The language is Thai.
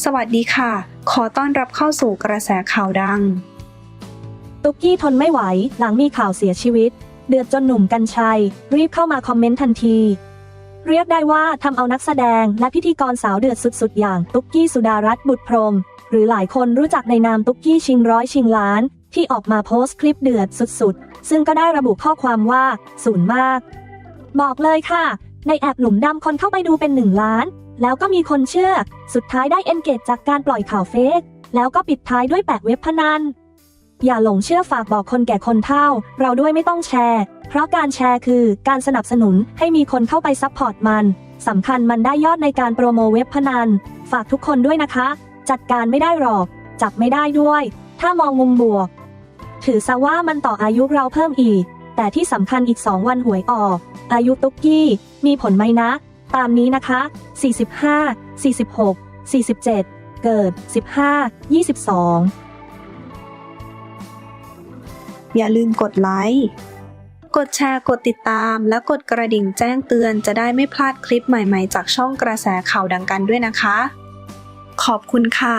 สวัสดีค่ะ ขอต้อนรับเข้าสู่กระแสข่าวดัง ตุ๊กกี้ทนไม่ไหว หลังมีข่าวเสียชีวิต เดือดจนหนุ่มกัญชัย รีบเข้ามาคอมเมนต์ทันที เรียกได้ว่าทำเอานักแสดงและพิธีกรสาวเดือดสุดๆ อย่างตุ๊กกี้สุดารัตน์บุตรพรหมหรือหลายคนรู้จักในนามตุ๊กกี้ชิงร้อยชิงล้าน ที่ออกมาโพสต์คลิปเดือดสุดๆ ซึ่งก็ได้ระบุข้อความว่า ศูนย์มาก บอกเลยค่ะ ในแอปหลุมดำคนเข้าไปดูเป็นหนึ่งล้าน แล้วก็มีคนเชื่อ สุดท้ายได้เอนเกจจากการปล่อยข่าวเฟกแล้วก็ปิดท้ายด้วยแปะเว็บพนัน อย่าหลงเชื่อฝากบอกคนแก่คนเฒ่า เราด้วยไม่ต้องแชร์ เพราะการแชร์คือการสนับสนุนให้มีคนเข้าไปซัพพอร์ตมันสำคัญมันได้ยอดในการโปรโมเว็บพนัน ฝากทุกคนด้วยนะคะ จัดการไม่ได้หรอก จับไม่ได้ด้วย ถ้ามองมุมบวก ถือซะว่ามันต่ออายุเราเพิ่มอีก แต่ที่สำคัญอีก 2 วันหวยออก อายุตุ๊กกี้ มีผลไหมนะ ตามนี้นะคะ 45 46 47 เกิด 15 22 อย่าลืมกดไลค์ กดแชร์ กดติดตาม และกดกระดิ่งแจ้งเตือนจะได้ไม่พลาดคลิปใหม่ๆ จากช่องกระแสข่าวดังกันด้วยนะคะ ขอบคุณค่ะ